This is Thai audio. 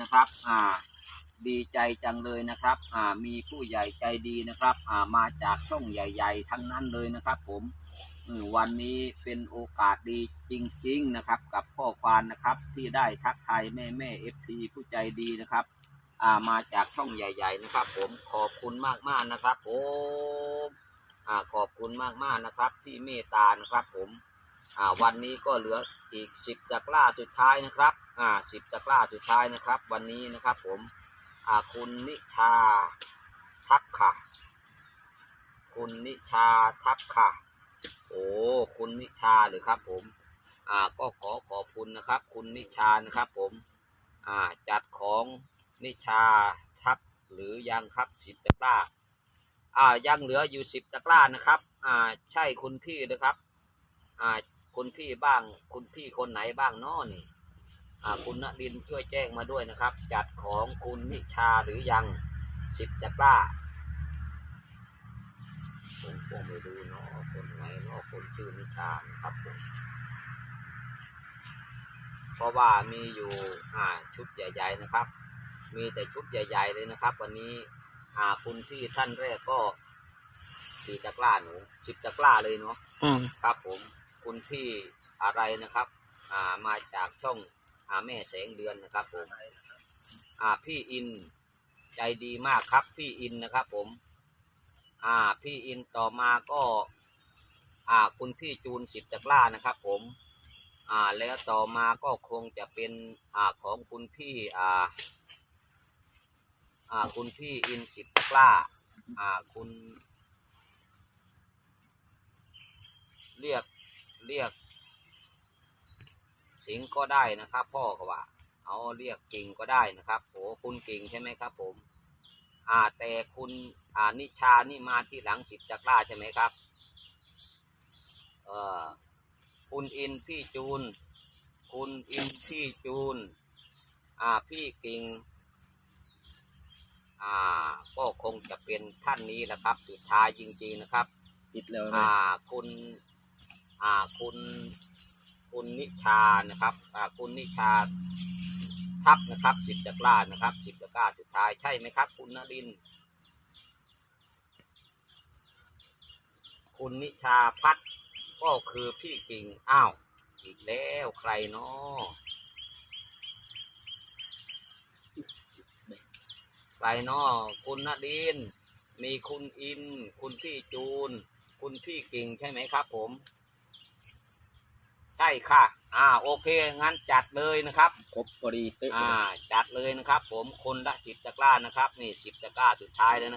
นะครับ อ่า ดีใจจังเลยนะครับ อ่า มีผู้ใหญ่ใจดีนะครับ อ่า มาจากช่องใหญ่ ๆ ทั้งนั้นเลยนะครับผมอืมวันนี้เป็นโอกาสดีจริง ๆนะครับ กับพ่อควานนะครับ ที่ได้ทักทายแม่แม่เอฟซีผู้ใจดีนะครับ อ่า มาจากช่องใหญ่ ๆ นะครับ ผมขอบคุณมากๆนะครับ ผมอ่าขอบคุณมากๆนะครับ ที่เมตตานะครับ ผมอ่าวันนี้ก็เหลืออีกสิบตะกร้าสุดท้ายนะครับ อ่าสิบตะกร้าสุดท้ายนะครับ วันนี้นะครับ ผมอ่าคุณนิชาทักค่ะ คุณนิชาทักค่ะ โอ้คุณนิชาหรือครับผมอ่าก็ขอขอบคุณนะครับ คุณนิชานะครับ ผมอ่าจัดของนิชาทักหรือยังครับสิบตะกร้าอ่ายังเหลืออยู่สิบตะกร้านะครับอ่าใช่คุณพี่นะครับอ่าคุณพี่บ้าง คุณพี่คนไหนบ้างเนาะนี่ คุณณดินทร์ช่วยแจ้งมาด้วยนะครับ จัดของคุณนิชาหรือยังสิบตะกร้าผมก็ไม่รู้เนาะคนไหนเนาะคนชื่อนิชานะครับผมเพราะว่ามีอยู่อ่าชุดใหญ่ ๆนะครับ มีแต่ชุดใหญ่ ๆ เลยนะครับ วันนี้อ่าคุณที่ท่านแรกก็สี่ตะกร้าหนูสิบตะกร้าเลยเนาะอืมครับผมคุณพี่อะไรนะครับ อ่ามาจากช่อง อาแม่แสงเดือนนะครับผมอ่าพี่อินใจดีมากครับพี่อินนะครับผม อ่าพี่อินต่อมาก็ อ่าคุณพี่จูนสิบตะกร้านะครับผม อ่าแล้วต่อมาก็คงจะเป็นอ่าของคุณพี่อ่าอ่าคุณพี่อินสิบตะกร้าอ่าคุณ เรียกเรียก สิงก็ได้นะครับ พ่อก็ว่า เอาเรียกกิ่งก็ได้นะครับโอ้คุณกิ่งใช่ไหมครับ ผมอ่าแต่คุณอ่านิชานี่มาที่หลังจิตจักราใช่ไหมครับเอ่อคุณอินพี่จูน คุณอินพี่จูนอ่าพี่กิ่งอ่าก็คงจะเป็นท่านนี้แหละครับ สุดท้ายจริงๆนะครับ ติดแล้วนะอ่าคุณ อ่าคุณ คุณนิชานะครับคุณนิชาทับนะครับสิบตะกร้านะครับสิบตะกร้าสุดท้ายใช่ไหมครับ คุณนริน คุณนิชาพัฒน์ก็คือพี่กิ่งอ้าวอีกแล้วใครเนาะใครเนาะคุณนรินมีคุณอิน คุณพี่จูน คุณพี่กิ่งใช่ไหมครับ ผม ใช่ค่ะ อ่าโอเค งั้นจัดเลยนะครับ ครบพอดีเป๊ะอ่า จัดเลยนะครับ ผมคนละสิบตะกร้านะครับ นี่สิบตะกร้าสุดท้ายแล้วนะ